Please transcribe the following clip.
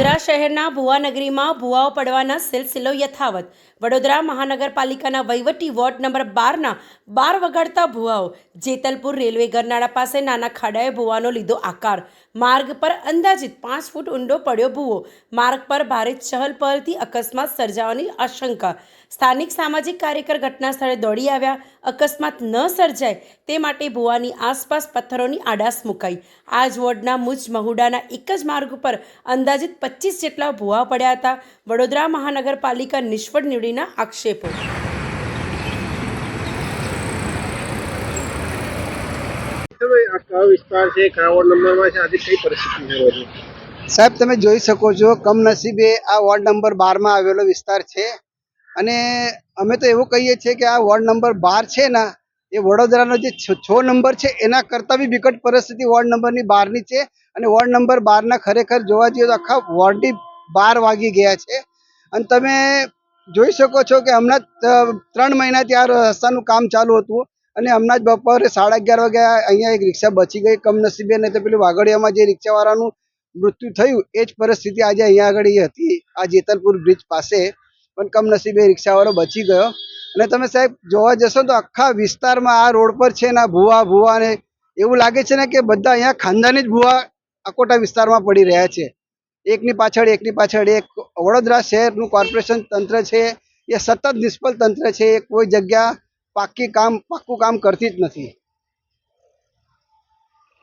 વડોદરા શહેરના ભુવાનગરીમાં ભુવાઓ પડવાના સિલસિલો યથાવત. વડોદરા મહાનગરપાલિકાના વહીવટી વોર્ડ નંબર બારના બાર વગાડતા ભુવાઓ. જેતલપુર રેલવે ગરનાળા પાસે નાના ખાડાએ ભુવાનો લીધો આકાર. માર્ગ પર અંદાજિત પાંચ ફૂટ ઊંડો પડ્યો ભૂવો. માર્ગ પર ભારે ચહલ પહલથી અકસ્માત સર્જાવાની આશંકા. સ્થાનિક સામાજિક કાર્યકર ઘટના સ્થળે દોડી આવ્યા. અકસ્માત ન સર્જાય તે માટે ભુવાની આસપાસ પથ્થરોની આડાસ મુકાઈ. આ જ વોર્ડના મુજ મહુડાના એક જ માર્ગ ઉપર અંદાજિત પચીસ જેટલા ભુવા પડ્યા હતા. વડોદરા મહાનગરપાલિકા નિષ્ફળ નીવડીના આક્ષેપો. તમે આ કયો વિસ્તાર છે? કયા નંબરમાં છે? આજે કઈ પરિસ્થિતિ સાહેબ તમે જોઈ શકો છો કમનસીબે આ વોર્ડ નંબર બારમાં આવેલો વિસ્તાર છે. અને અમે તો એવું કહીએ છીએ કે આ વોર્ડ નંબર બાર છે ને, એ વડોદરાનો જે છ નંબર છે, એના કરતાં બી વિકટ પરિસ્થિતિ વોર્ડ નંબરની બારની છે. અને વોર્ડ નંબર બારના ખરેખર જોવા જઈએ તો આખા વોર્ડની બાર વાગી ગયા છે. અને તમે જોઈ શકો છો કે હમણાં ત્રણ મહિનાથી આ રસ્તાનું કામ ચાલુ હતું. અને હમણાં જ બપોરે સાડા અગિયાર વાગે અહીંયા એક રિક્ષા બચી ગઈ કમનસીબે, નહીં તો પેલું વાઘડિયામાં જે રિક્ષાવાળાનું મૃત્યુ થયું, એ જ પરિસ્થિતિ આજે અહીંયા આગળ હતી, આ જેતલપુર બ્રિજ પાસે. પણ કમનસીબે રિક્ષાવાળો બચી ગયો. અને તમે સાહેબ જોવા જશો તો આખા વિસ્તારમાં આ રોડ પર છે ને ભૂવા ભૂવા ને એવું લાગે છે ને કે બધા અહીંયા ખાનદાની જ ભૂવા અકોટા વિસ્તારમાં પડી રહ્યા છે. એકની પાછળ એકની પાછળ એક વડોદરા શહેરનું કોર્પોરેશન તંત્ર છે, એ સતત નિષ્ફળ તંત્ર છે, એ કોઈ જગ્યા પાકી કામ, પાક્કું કામ કરતી જ નથી.